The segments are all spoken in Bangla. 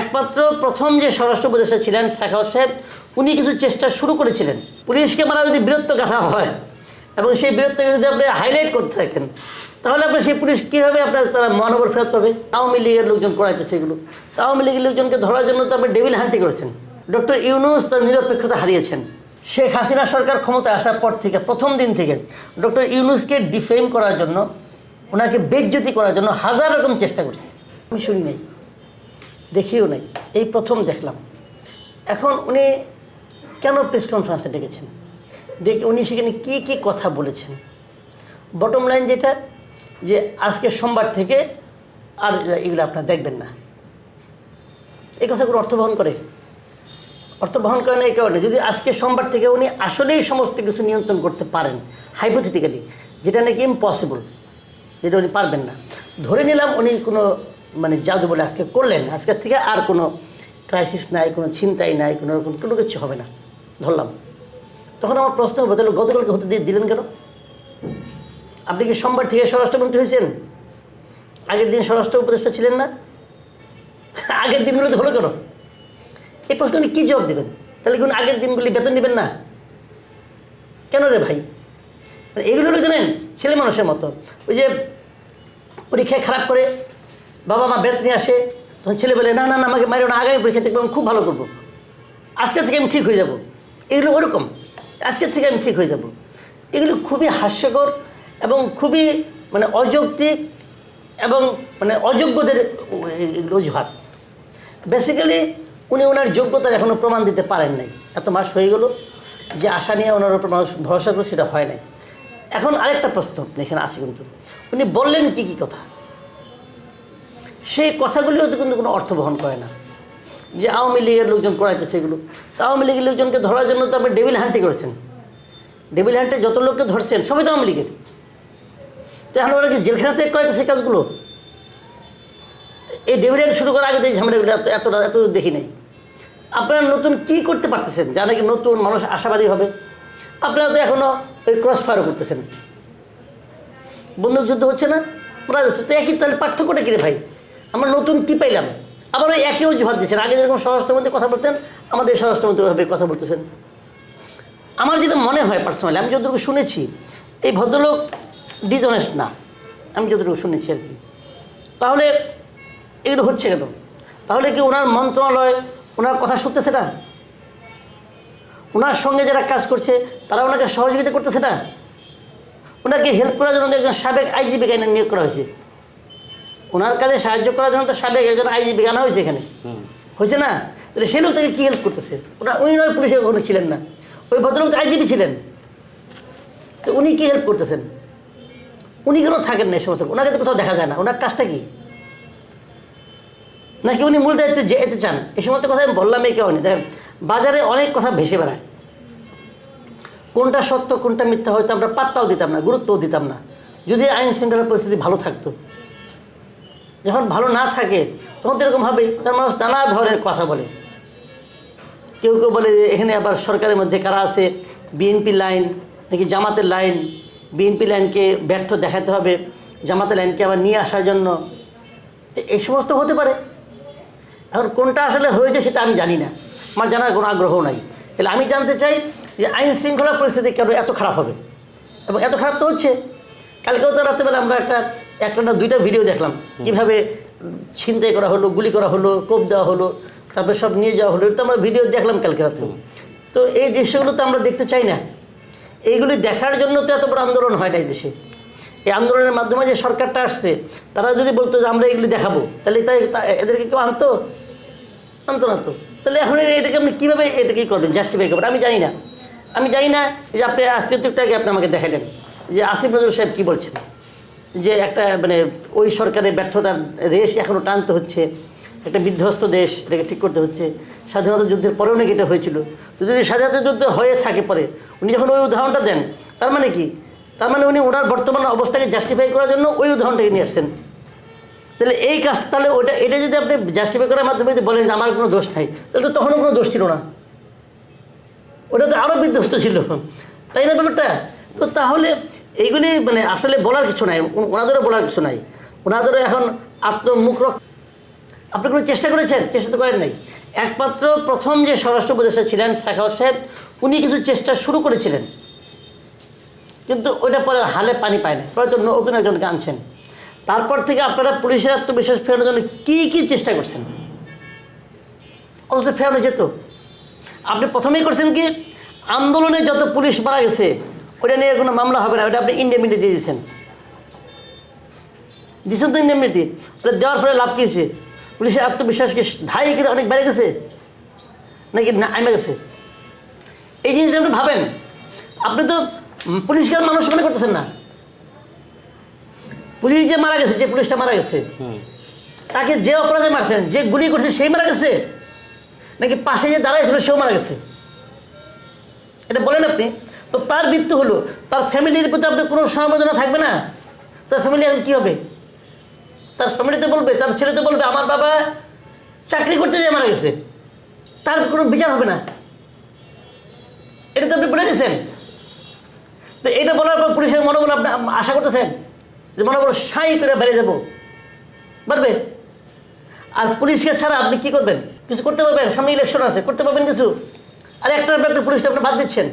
একমাত্র প্রথম যে স্বরাষ্ট্র উপদেষ্টা ছিলেন সাখাওয়াত সাহেব, উনি কিছু চেষ্টা শুরু করেছিলেন। পুলিশকে মারা যদি বীরত্ব কথা হয় এবং সেই বীরত্বকে যদি আপনি হাইলাইট করতে থাকেন, তাহলে আপনার সেই পুলিশ কীভাবে আপনার তারা মহানগর ফেরত পাবে? আওয়ামী লীগের লোকজন করাইতেছে এগুলো। তা আওয়ামী লীগের লোকজনকে ধরার জন্য তো আপনি ডেভিল হান্টি করেছেন। ডক্টর ইউনুস তার নিরপেক্ষতা হারিয়েছেন। শেখ হাসিনা সরকার ক্ষমতায় আসার পর থেকে, প্রথম দিন থেকে ডক্টর ইউনুসকে ডিফেম করার জন্য, ওনাকে বেজ্জতি করার জন্য হাজার রকম চেষ্টা করছে। আমি শুনি নাই। দেখিও নাই। এই প্রথম দেখলাম। এখন উনি কেন প্রেস কনফারেন্সে ডেকেছেন? ডেকে উনি সেখানে কী কী কথা বলেছেন? বটম লাইন যেটা, যে আজকে সোমবার থেকে আর এগুলো আপনারা দেখবেন না। এই কথাগুলো অর্থ বহন করে। অর্থ বহন করে না এই কারণে। যদি আজকে সোমবার থেকে উনি আসলেই সমস্ত কিছু নিয়ন্ত্রণ করতে পারেন হাইপোথেটিক্যালি যেটা নাকি ইম্পসিবল যেটা উনি পারবেন না। ধরে নিলাম উনি কোনো মানে জাদু বলে আজকে করলেন আজকের থেকে আর কোনো ক্রাইসিস নাই, কোনো চিন্তাই নাই, কোনো রকম, কোনো কিছু হবে না। ধরলাম। তখন আমার প্রশ্ন হবে তাহলে গতকালকে হতে দিয়ে দিলেন কেন? আপনি কি সোমবার থেকে স্বরাষ্ট্রমন্ত্রী হয়েছেন? আগের দিন স্বরাষ্ট্র উপদেষ্টা ছিলেন না? আগের দিনগুলোতে হলো কেন? এই প্রশ্ন উনি কী জবাব দেবেন? তাহলে কি উনি আগের দিনগুলি বেতন নেবেন না? কেন রে ভাই? মানে এগুলো জানেন, ছেলে মানুষের মতো। ওই যে পরীক্ষায় খারাপ করে বাবা মা বেত নিয়ে আসে, তখন ছেলে বলে, না না না, আমাকে মারিও না, আগামী পরীক্ষা থেকে আমি খুব ভালো করব। আজকের থেকে আমি ঠিক হয়ে যাব। এগুলো ওরকম, আজকের থেকে আমি ঠিক হয়ে যাব। এগুলো খুবই হাস্যকর এবং খুবই মানে অযৌক্তিক এবং মানে অযোগ্যদের অজুহাত। বেসিক্যালি উনি ওনার যোগ্যতার এখনও প্রমাণ দিতে পারেন নাই। এত মাস হয়ে গেল যে আশা নিয়ে ওনার উপর মানুষ ভরসা করে সেটা হয় নাই। এখন আরেকটা প্রশ্ন, এখানে আছে কিন্তু। উনি বললেন কি কি কথা? সেই কথাগুলিও কিন্তু কোনো অর্থ বহন করে না। যে আওয়ামী লীগের লোকজন করাইতেছে এগুলো তো আওয়ামী লীগের লোকজনকে ধরার জন্য তো আপনি ডেভিল হান্টি করেছেন। ডেভিল হান্টে যত লোককে ধরছেন, সবই তো আওয়ামী লীগের। তো এখন ওরা কি জেলখানাতে করাইতেছে এই কাজগুলো? এই ডেভিল হান্ট শুরু করার আগে এই ঝামেলাগুলো এত এতটা এত দেখি নাই। আপনারা নতুন কি করতে পারতেছেন? যা নাকি নতুন মানুষ আশাবাদী হবে। আপনারা তো এখনও ওই ক্রস ফায়ারও করতেছেন। বন্দুক যুদ্ধ হচ্ছে না? ওরা তো একই তাহলে পার্থক্যটা কী রে ভাই? আমরা নতুন কি পাইলাম? আবার ওই একই অজুহাত দিচ্ছেন। আগে যেরকম স্বরাষ্ট্রমন্ত্রী কথা বলতেন, আমাদের স্বরাষ্ট্রমন্ত্রী ওইভাবে কথা বলতেছেন। আমার যেটা মনে হয় পার্সোনালি আমি যতটুকু শুনেছি, এই ভদ্রলোক ডিজনেস্ট না। আমি যতটুকু শুনেছি আর কি। তাহলে এগুলো হচ্ছে কেন? তাহলে কি ওনার মন্ত্রণালয় ওনার কথা শুনতেছে না? ওনার সঙ্গে যারা কাজ করছে, তারা ওনাকে সহযোগিতা করতেছে না? ওনাকে হেল্প করার জন্য একজন সাবেক আইজিবি আইনে নিয়োগ করা হয়েছে। ওনার কাজে সাহায্য করার জন্য তো সাবেক একজন আইজিবি আনা হয়েছে এখানে। হয়েছে না? তাহলে সেই লোক তাকে কী হেল্প করতেছে? ওনা উনি নয় পুলিশে কখনো ছিলেন না। ওই ভদ্রলোক তো আইজিবি ছিলেন। তো উনি কী হেল্প করতেছেন? উনি কেন থাকেন না এই সমস্ত? ওনাকে তো কোথাও দেখা যায় না। ওনার কাজটা কি? নাকি উনি মূল দায়িত্বে যেতে চান? এই সমস্ত কথা আমি বললাম এই কারণে দেখেন বাজারে অনেক কথা ভেসে বেড়ায়। কোনটা সত্য কোনটা মিথ্যা হয়তো আমরা পাত্তাও দিতাম না গুরুত্বও দিতাম না। যদি আইন শৃঙ্খলার পরিস্থিতি ভালো থাকতো। যখন ভালো না থাকে, তখন তো এরকম হবেই তার মানুষ নানা ধরনের কথা বলে। কেউ কেউ বলে এখানে আবার সরকারের মধ্যে কারা আছে? বিএনপি লাইন, নাকি জামাতের লাইন? বিএনপি লাইনকে ব্যর্থ দেখাতে হবে, জামাতের লাইনকে আবার নিয়ে আসার জন্য। এই সমস্ত হতে পারে। এখন কোনটা আসলে হয়েছে সেটা আমি জানি না। আমার জানার কোনো আগ্রহ নাই। তাহলে আমি জানতে চাই যে, আইন শৃঙ্খলা পরিস্থিতি কেন এত খারাপ হবে? এবং এত খারাপ তো হচ্ছে। কালকেও তো রাত্রেবেলা আমরা একটা একটা না দুইটা ভিডিও দেখলাম। কীভাবে ছিনতাই করা হলো গুলি করা হলো কোপ দেওয়া হলো তারপরে সব নিয়ে যাওয়া হলো এটা তো আমরা ভিডিও দেখলাম কালকে রাত্রে তো এই দৃশ্যগুলো তো আমরা দেখতে চাই না। এইগুলি দেখার জন্য তো এত বড় আন্দোলন হয় না এই দেশে। এই আন্দোলনের মাধ্যমে যে সরকারটা আসছে তারা যদি বলতো যে আমরা এগুলি দেখাবো তাহলে তাই তা- এদেরকে কেউ আনতো? আনতো না তো। তাহলে এখন এটাকে আপনি কীভাবে এটাকে করবেন জাস্টিফাই করবেন? আমি জানি না। আমি জানি না যে আপনি আজকে তো একটু আগে আপনি আমাকে দেখালেন যে আসিফ নজরুল সাহেব কী বলছেন। যে একটা মানে ওই সরকারের ব্যর্থতার রেশ এখনও টানতে হচ্ছে। একটা বিধ্বস্ত দেশ, এটাকে ঠিক করতে হচ্ছে। স্বাধীনতা যুদ্ধের পরেও নাকি এটা হয়েছিল। তো যদি স্বাধীনতা যুদ্ধ হয়ে থাকে পরে, উনি যখন ওই উদাহরণটা দেন, তার মানে কি? তার মানে উনি ওনার বর্তমান অবস্থাকে জাস্টিফাই করার জন্য ওই উদাহরণটাকে নিয়ে আসছেন। তাহলে এই কাজটা তাহলে ওটা, এটা যদি আপনি জাস্টিফাই করার মাধ্যমে যদি বলেন যে আমার কোনো দোষ নাই, তাহলে তো তখনও কোনো দোষ ছিল না। ওটা তো আরও বিধ্বস্ত ছিল। তাই না ব্যাপারটা? তো তাহলে এইগুলি মানে আসলে বলার কিছু নাই ওনাদেরও বলার কিছু নাই। ওনাদেরও এখন আত্মমুখ রক- আপনি কোনো চেষ্টা করেছেন? চেষ্টা তো করেন নাই। একমাত্র প্রথম যে স্বরাষ্ট্র উপদেষ্টা ছিলেন সাখাওয়াত সাহেব, উনি কিছু চেষ্টা শুরু করেছিলেন। কিন্তু ওইটা পরে হালে পানি পায় না পরে তো নতুন একজনকে আনছেন। তারপর থেকে আপনারা পুলিশের আত্মবিশ্বাস ফেরানোর জন্য কী কী চেষ্টা করছেন? অথচ ফেরানো যেত। আপনি প্রথমেই করছেন কি, আন্দোলনে যত পুলিশ মারা গেছে ওটা নিয়ে কোনো মামলা হবে না ওটা আপনি ইন্ডিয়ামিটি দিয়ে দিয়েছেন দিয়েছেন তো ইন্ডিয়ামিটি ওটা দেওয়ার ফলে লাভ কী হয়েছে? পুলিশের আত্মবিশ্বাসকে ধাই করে অনেক বেড়ে গেছে নাকি না আমে গেছে? এই জিনিসটা আপনি ভাবেন। আপনি তো পুলিশকে মানুষ মনে করতেছেন না। পুলিশ যে মারা গেছে যে পুলিশটা মারা গেছে তাকে যে অপরাধে মারছেন যে গুলি করছে সেই মারা গেছে? নাকি পাশে যে দাঁড়াইছিল সেও মারা গেছে? এটা বলেন আপনি। তো তার মৃত্যু হলো, তার ফ্যামিলির প্রতি আপনার কোনো সমবেদনা থাকবে না? তার ফ্যামিলি এখন কী হবে? তার ফ্যামিলিতে বলবে, তার ছেলেতে বলবে, আমার বাবা চাকরি করতে যেয়ে মারা গেছে। তার কোনো বিচার হবে না। এটা তো আপনি বলে দিয়েছেন। তো এটা বলার পর পুলিশের মনোবল আপনি আশা করতেছেন যে মনোবল সাই করে বেরিয়ে যাব। পারবে? আর পুলিশকে ছাড়া আপনি কি করবেন? কিছু করতে পারবেন? সামনে ইলেকশন আছে, করতে পারবেন কিছু? আর একটার পর একটা পুলিশটা আপনি বাদ দিচ্ছেন।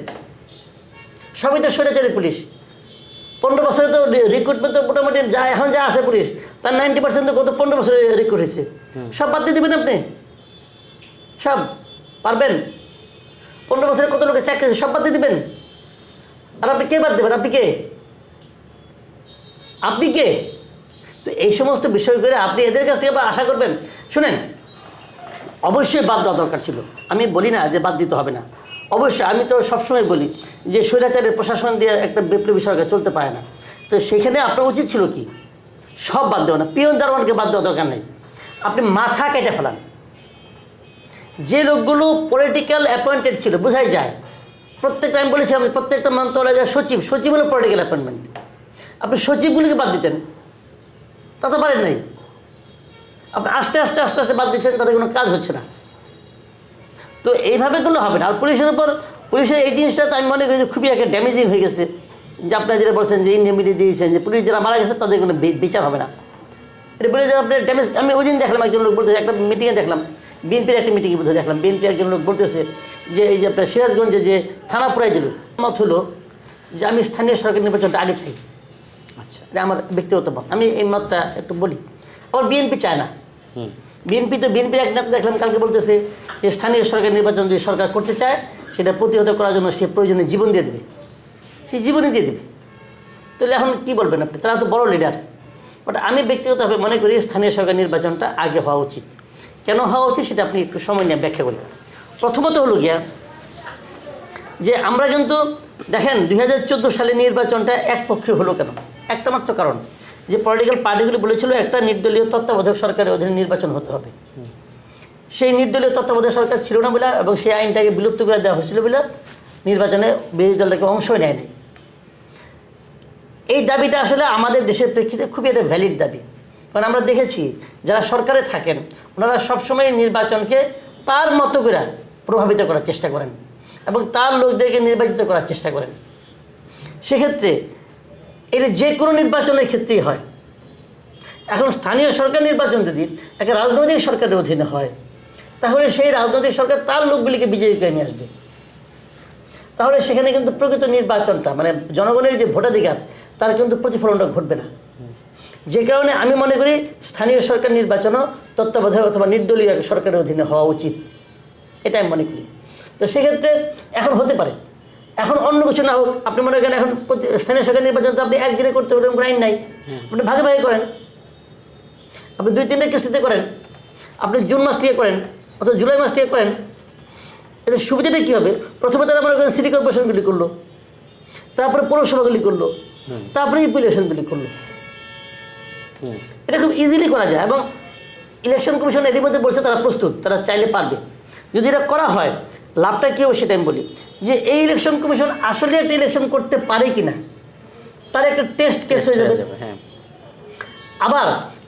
সবই তো স্বৈরাচারী পুলিশ। পনেরো বছরে তো রিক্রুটমেন্ট তো মোটামুটি যা এখন যা আছে পুলিশ তার নাইনটি পার্সেন্ট তো গত পনেরো বছরে রিক্রুট হয়েছে। সব বাদ দিয়ে দেবেন আপনি? সব? পারবেন? পনেরো বছরে কত লোকের চাকরি সব বাদ দিয়ে দেবেন? আর আপনি কে বাদ দেবেন? আপনি কে? আপনি কে? তো এই সমস্ত বিষয় করে আপনি এদের কাছ থেকে আশা করবেন। শুনেন অবশ্যই বাদ দেওয়া দরকার ছিল। আমি বলি না যে বাদ দিতে হবে না। অবশ্যই আমি তো সবসময় বলি যে স্বৈরাচারের প্রশাসন দিয়ে একটা বিপ্লবী সরকার চলতে পারে না। তো সেখানে আপনার উচিত ছিল কি? সব বাদ দেওয়া না। পিয়ন দারোয়ানকে বাদ দেওয়া দরকার নেই। আপনি মাথা কেটে ফেলান। যে লোকগুলো পলিটিক্যাল অ্যাপয়েন্টেড ছিল, বোঝাই যায়। প্রত্যেকটা আমি বলেছি, আমি প্রত্যেকটা মন্ত্রণালয়ের সচিব সচিব হলো পলিটিক্যাল অ্যাপয়েন্টমেন্ট আপনি সচিবগুলিকে বাদ দিতেন। তা তো পারেন নাই। আপনি আস্তে আস্তে আস্তে আস্তে বাদ দিচ্ছেন তাদের কোনো কাজ হচ্ছে না। তো এইভাবে কোনো হবে না। আর পুলিশের উপর পুলিশের এই জিনিসটা তো আমি মনে করি যে খুবই একটা ড্যামেজিং হয়ে গেছে। যে আপনারা যেটা বলছেন যে ইন্ডিয়ামিটি দিয়েছেন যে পুলিশ যারা মারা গেছে তাদের কোনো বিচার হবে না। এটা বলে যে আপনার ড্যামেজ আমি ওই দিন দেখলাম একজন লোক বলতেছে একটা মিটিংয়ে দেখলাম বিএনপির একটা মিটিংয়ে বোধহয় দেখলাম বিএনপির একজন লোক বলতেছে যে এই যে আপনার সিরাজগঞ্জে যে থানা পুরাই দিল মত হলো যে আমি স্থানীয় সরকার নির্বাচনটা আগে চাই। আচ্ছা। এটা আমার ব্যক্তিগত মত। আমি এই মতটা একটু বলি। আবার বিএনপি চায় না। বিএনপি তো বিএনপির দেখলাম, কালকে বলতেছে যে স্থানীয় সরকার নির্বাচন যদি সরকার করতে চায়, সেটা প্রতিহত করার জন্য সে প্রয়োজনে জীবন দিয়ে দেবে। সে জীবনই দিয়ে দেবে। তাহলে এখন কী বলবেন আপনি? তারা তো বড় লিডার বাট আমি ব্যক্তিগতভাবে মনে করি স্থানীয় সরকার নির্বাচনটা আগে হওয়া উচিত। কেন হওয়া উচিত সেটা আপনি একটু সময় নিয়ে ব্যাখ্যা করি প্রথমত হলো গিয়া যে আমরা কিন্তু দেখেন দু হাজার চোদ্দ সালে নির্বাচনটা একপক্ষে হলো কেন? একটা মাত্র কারণ। যে পলিটিক্যাল পার্টিগুলি বলেছিল, একটা নির্দলীয় তত্ত্বাবধায়ক সরকারের অধীনে নির্বাচন হতে হবে। সেই নির্দলীয় তত্ত্বাবধায়ক সরকার ছিল না বলে এবং সেই আইনটাকে বিলুপ্ত করে দেওয়া হয়েছিল বলে নির্বাচনে বিরোধী দলটাকে অংশই নেয় নাই এই দাবিটা আসলে আমাদের দেশের প্রেক্ষিতে খুবই একটা ভ্যালিড দাবি। কারণ আমরা দেখেছি, যারা সরকারে থাকেন, ওনারা সবসময় নির্বাচনকে তার মতো করে প্রভাবিত করার চেষ্টা করেন এবং তার লোকদেরকে নির্বাচিত করার চেষ্টা করেন। সেক্ষেত্রে এটা যে কোনো নির্বাচনের ক্ষেত্রেই হয়। এখন স্থানীয় সরকার নির্বাচন যদি একটা রাজনৈতিক সরকারের অধীনে হয়, তাহলে সেই রাজনৈতিক সরকার তার লোকগুলিকে বিজয়ী করে নিয়ে আসবে। তাহলে সেখানে কিন্তু প্রকৃত নির্বাচনটা মানে জনগণের যে ভোটাধিকার, তার কিন্তু প্রতিফলনটা ঘটবে না। যে কারণে আমি মনে করি স্থানীয় সরকার নির্বাচনও তত্ত্বাবধায়ক অথবা নির্দলীয় সরকারের অধীনে হওয়া উচিত। এটা আমি মনে করি। তো সেক্ষেত্রে এখন হতে পারে এখন অন্য কিছু না হোক আপনি মনে করেন এখন প্রতি- স্থানীয় সরকার নির্বাচন তো আপনি একদিনে করতে পারবেন আইন নাই। আপনি ভাগে ভাগে করেন। আপনি দুই তিনটা কিস্তিতে করেন। আপনি জুন মাস থেকে করেন অথবা জুলাই মাস থেকে করেন। এদের সুবিধাটা কী হবে? প্রথমে তারা মনে করেন সিটি কর্পোরেশনগুলি করল। তারপরে পৌরসভাগুলি করল। তারপরে ইলেকশনগুলি করল। এটা খুব ইজিলি করা যায় এবং ইলেকশন কমিশন এরই মধ্যে বলছে তারা প্রস্তুত তারা চাইলে পারবে। যদি এটা করা হয় লাভটা কী হবে সেটা আমি বলি যে এই ইলেকশন কমিশন আসলে একটা ইলেকশন করতে পারে কি না তার একটা টেস্ট কেস হয়ে যাবে। হ্যাঁ আবার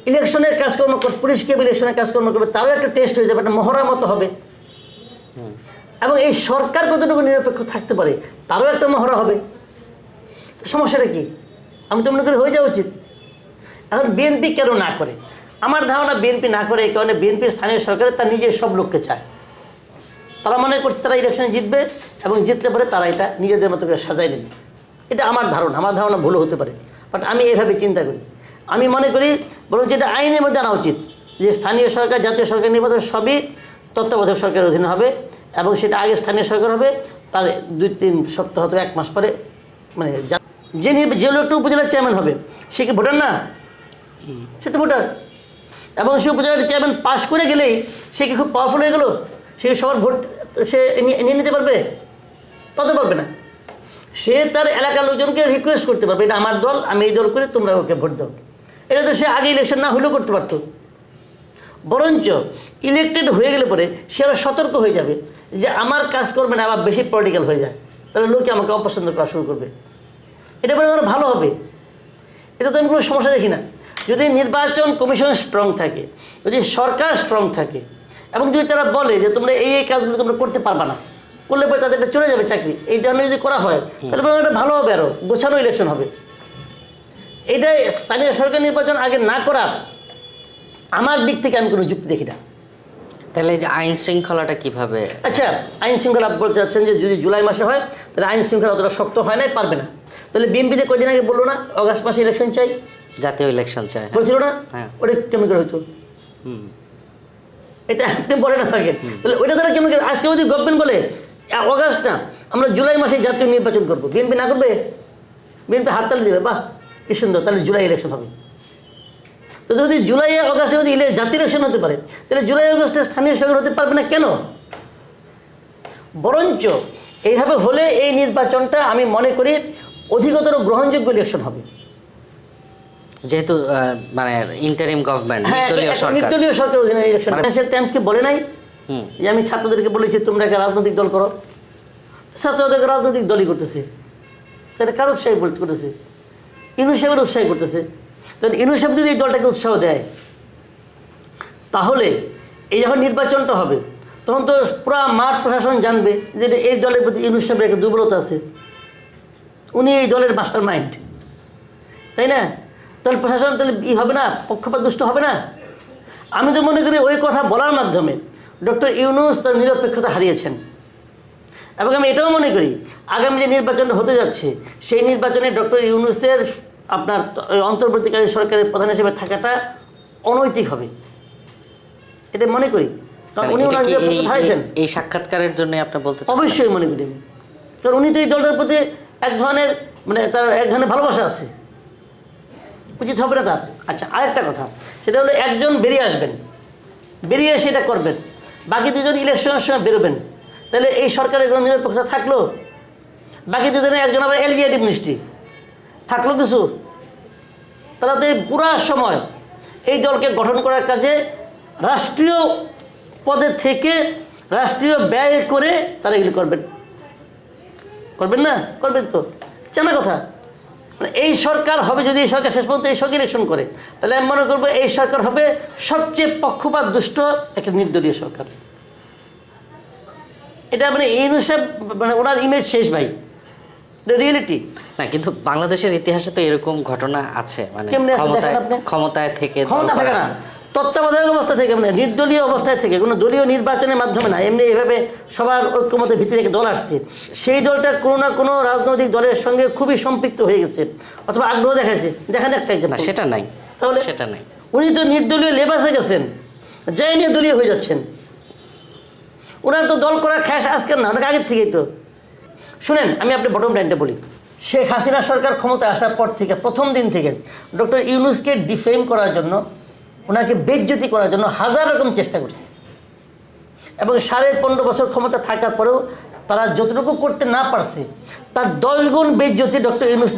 ইলেকশনের কাজকর্ম কর- পুলিশ কে ইলেকশনের কাজকর্ম করবে তারও একটা টেস্ট হয়ে যাবে একটা মহড়া মতো হবে। এবং এই সরকার কতটুকু নিরপেক্ষ থাকতে পারে তারও একটা মহড়া হবে। তো সমস্যাটা কি? আমি তো মনে করি হয়ে যাওয়া উচিত। এখন বিএনপি কেন না করে? আমার ধারণা বিএনপি না করে এই কারণে বিএনপির স্থানীয় সরকারে তার নিজের সব লোককে চায়। তারা মনে করছে তারা ইলেকশনে জিতবে এবং জিতলে পরে তারা এটা নিজেদের মতো করে সাজাই নেবে। এটা আমার ধারণা আমার ধারণা ভুলও হতে পারে। বাট আমি এভাবে চিন্তা করি। আমি মনে করি বরং যেটা আইনের মধ্যে আনা উচিত যে স্থানীয় সরকার, জাতীয় সরকার, নির্বাচন সবই তত্ত্বাবধায়ক সরকারের অধীনে হবে এবং সেটা আগে স্থানীয় সরকার হবে, তার দুই, তিন সপ্তাহ তো এক মাস পরে মানে যে যে লোকটা উপজেলার চেয়ারম্যান হবে, সে কি ভোটার না? সে তো ভোটার। এবং সে উপজেলার চেয়ারম্যান পাশ করে গেলেই সে কি খুব পাওয়ারফুল হয়ে গেলো? সে সবার ভোট সে নিয়ে নিতে পারবে? তত পারবে না। সে তার এলাকার লোকজনকে রিকোয়েস্ট করতে পারবে, এটা আমার দল, আমি এই দল করে, তোমরা ওকে ভোট দাও। এটা তো সে আগে ইলেকশন না হলেও করতে পারতো। বরঞ্চ ইলেকটেড হয়ে গেলে পরে সে আরও সতর্ক হয়ে যাবে যে আমার কাজ করবে না আবার বেশি পলিটিক্যাল হয়ে যায়। তাহলে লোকে আমাকে অপছন্দ করা শুরু করবে। এটা বলে আমার ভালো হবে। এটা তো আমি কোনো সমস্যা দেখি না। যদি নির্বাচন কমিশন স্ট্রং থাকে, যদি সরকার স্ট্রং থাকে এবং যদি তারা বলে যে তোমরা এই এই কাজগুলো তোমরা করতে পারবা না করলে পরে তাদের চলে যাবে চাকরি। এই ধরনের যদি করা হয় তাহলে এটা ভালো হবে আরও গোছানো ইলেকশন হবে। এটাই স্থানীয় সরকার নির্বাচন আগে না করার আমার দিক থেকে আমি কোনো যুক্তি দেখি না। তাহলে এই যে আইন শৃঙ্খলাটা কীভাবে? আচ্ছা আইন শৃঙ্খলা বলতে চাচ্ছেন যে যদি জুলাই মাসে হয় তাহলে আইন শৃঙ্খলা অতটা শক্ত হয় নাই পারবে না। তাহলে বিএনপিতে কদিন আগে বলল না অগাস্ট মাসে ইলেকশন চাই? জাতীয় ইলেকশন চাই হ্যাঁ। বলছিল না? হ্যাঁ। ওটা কেমন করে হইতো? হুম। এটা আপনি বলেন আগে তাহলে ওইটা দ্বারা কেমন আজকে যদি গভর্নমেন্ট বলে "আ, অগাস্ট না আমরা জুলাই মাসে জাতীয় নির্বাচন করব। বিএনপি না করবে? বিএনপি হাততালি দেবে বাহ কি সুন্দর তাহলে জুলাই ইলেকশন হবে। তো যদি জুলাই অগাস্টে যদি জাতীয় ইলেকশন হতে পারে তাহলে জুলাই অগাস্টে স্থানীয় সরকার হতে পারবে না কেন? বরঞ্চ এইভাবে হলে এই নির্বাচনটা আমি মনে করি অধিকতর গ্রহণযোগ্য ইলেকশন হবে। যেহেতু মানে ইন্টারিম গভর্নমেন্ট হ্যাঁ নির্দলীয় সরকার। নির্দলীয় সরকার অধীনে ইলেকশন ফিনান্সিয়াল টাইমসকে বলে নাই? হুম। যে আমি ছাত্রদেরকে বলেছি তোমরা একটা রাজনৈতিক দল করো। ছাত্রদের রাজনৈতিক দলই করতেছে। তাহলে কার উৎসাহী করতেছে? ইনু সাহেবের উৎসাহী করতেছে। তাহলে ইনু সাহেব যদি এই দলটাকে উৎসাহ দেয় তাহলে এই যখন নির্বাচনটা হবে তখন তো পুরো মাঠ প্রশাসন জানবে যে এই দলের প্রতি ইনু সাহেবের একটা দুর্বলতা আছে। উনি এই দলের মাস্টার মাইন্ড তাই না? তাহলে প্রশাসন তাহলে ই হবে না পক্ষপাত দুষ্ট হবে না? আমি তো মনে করি ওই কথা বলার মাধ্যমে ডক্টর ইউনুস তার নিরপেক্ষতা হারিয়েছেন। এবং আমি এটাও মনে করি আগামী যে নির্বাচন হতে যাচ্ছে সেই নির্বাচনে ডক্টর ইউনুসের আপনার অন্তর্বর্তীকালীন সরকারের প্রধান হিসেবে থাকাটা অনৈতিক হবে। এটা মনে করি কারণ উনি এটা এই- হারিয়েছেন এই- এই সাক্ষাৎকারের জন্য আপনি বলতে অবশ্যই মনে করি আমি। কারণ উনি তো এই দলটার প্রতি এক ধরনের মানে তার এক ধরনের ভালোবাসা আছে। উচিত হবে না তার আচ্ছা আরেকটা কথা, সেটা হলো একজন বেরিয়ে আসবেন। বেরিয়ে এসে এটা করবেন। বাকি দুজন ইলেকশনের সময় বেরোবেন। তাহলে এই সরকারের কোনো নিরপেক্ষতা থাকল। বাকি দুজনে একজন আবার এলজিআইটি মিনিস্ট্রি থাকল কিছু? তারা তো এই পুরা সময় এই দলকে গঠন করার কাজে রাষ্ট্রীয় পদে থেকে রাষ্ট্রীয় ব্যয় করে তারা এগুলো করবেন। করবেন না? করবেন তো। চেনা কথা। এই সরকার হবে যদি এই সরকার শেষ পর্যন্ত এই সরকার ইলেকশন করে তাহলে আমি মনে করব এই সরকার হবে সবচেয়ে পক্ষপাত দুষ্ট একটা নির্দলীয় সরকার। এটা মানে এই হিসাব মানে ওনার ইমেজ শেষ ভাই। এটা রিয়েলিটি না কিন্তু বাংলাদেশের ইতিহাসে তো এরকম ঘটনা আছে মানে ক্ষমতায় থেকে ক্ষমতা থাকে না। তত্ত্বাবধায়ক অবস্থা থেকে মানে নির্দলীয় অবস্থায় থেকে কোনো দলীয় নির্বাচনের মাধ্যমে না এমনি এভাবে সবার ঐক্যমতের ভিত্তি থেকে দল আসছে সেই দলটা কোনো না কোনো রাজনৈতিক দলের সঙ্গে খুবই সম্পৃক্ত হয়ে গেছে অথবা আগ্রহ দেখাইছে। দেখেন একটা না সেটা নাই তাহলে সেটা নাই। উনি তো নির্দলীয় লেবাসে গেছেন যাই নিয়ে দলীয় হয়ে যাচ্ছেন। ওনার তো দল করার খ্যাস আজকের না অনেক আগের থেকেই তো। শুনেন আমি আপনি বটম লাইনটা বলি। শেখ হাসিনা সরকার ক্ষমতায় আসার পর থেকে প্রথম দিন থেকে ডক্টর ইউনুসকে ডিফেম করার জন্য ওনাকে বেজ্জতি করার জন্য হাজার রকম চেষ্টা করছে। এবং সাড়ে পনেরো বছর ক্ষমতা থাকার পরেও তারা যতটুকু করতে না পারছে, তার দশ গুণ বেজ্জতি ডক্টর ইউনুস